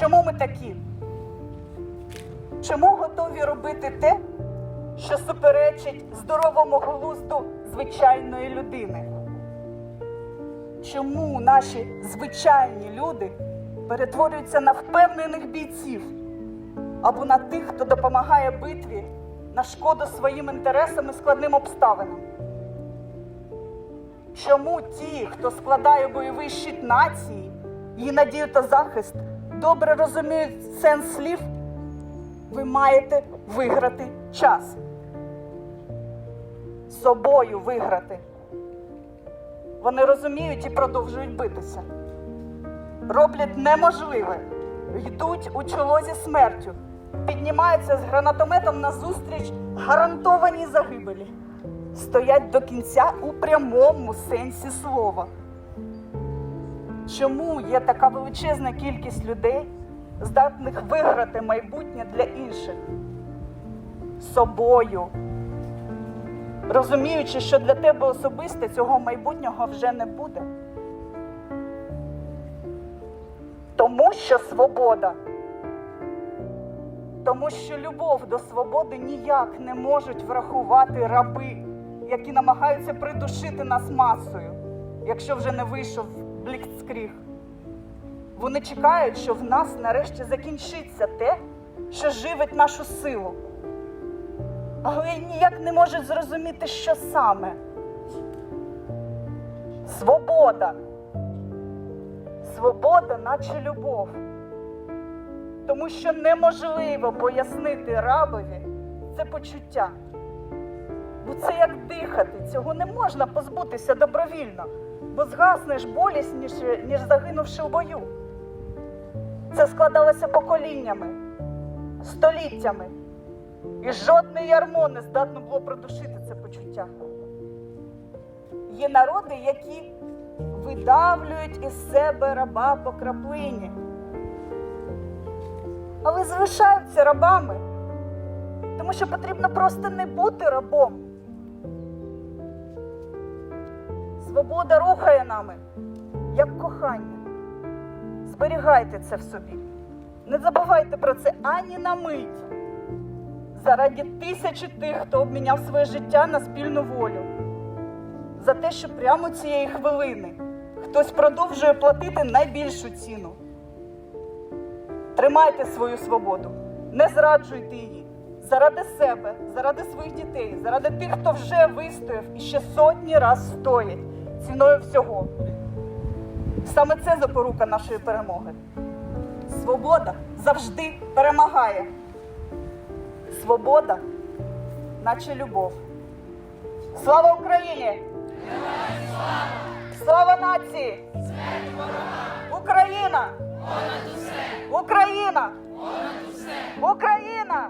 Чому ми такі? Чому готові робити те, що суперечить здоровому глузду звичайної людини? Чому наші звичайні люди перетворюються на впевнених бійців або на тих, хто допомагає битві на шкоду своїм інтересам і складним обставинам? Чому ті, хто складає бойовий щит нації, її надію та захист, добре розуміють сенс слів? Ви маєте виграти час. Собою виграти. Вони розуміють і продовжують битися. Роблять неможливе, йдуть у чоло зі смертю, піднімаються з гранатометом на зустріч гарантованій загибелі, стоять до кінця у прямому сенсі слова. Чому є така величезна кількість людей, здатних виграти майбутнє для інших? Собою. Розуміючи, що для тебе особисто цього майбутнього вже не буде. Тому що свобода. Тому що любов до свободи ніяк не можуть врахувати раби, які намагаються придушити нас масою, якщо вже не вийшов блікскріг. Вони чекають, що в нас нарешті закінчиться те, що живить нашу силу. Але ніяк не можуть зрозуміти, що саме. Свобода. Свобода, наче любов. Тому що неможливо пояснити рабові це почуття. Бо це як дихати, цього не можна позбутися добровільно, бо згаснеш болісніше, ніж загинувши в бою. Це складалося поколіннями, століттями. І жодне ярмо не здатно було придушити це почуття. Є народи, які видавлюють із себе раба по краплині, але залишаються рабами, тому що потрібно просто не бути рабом. Свобода рухає нами, як кохання. Зберігайте це в собі. Не забувайте про це ані на мить заради тисячі тих, хто обміняв своє життя на спільну волю. За те, що прямо цієї хвилини хтось продовжує платити найбільшу ціну. Тримайте свою свободу, не зраджуйте її заради себе, заради своїх дітей, заради тих, хто вже вистояв і ще сотні раз стоять ціною всього. Саме це запорука нашої перемоги. Свобода завжди перемагає. Свобода, наче любов. Слава Україні! Слава нації! Україна! Україна! Україна!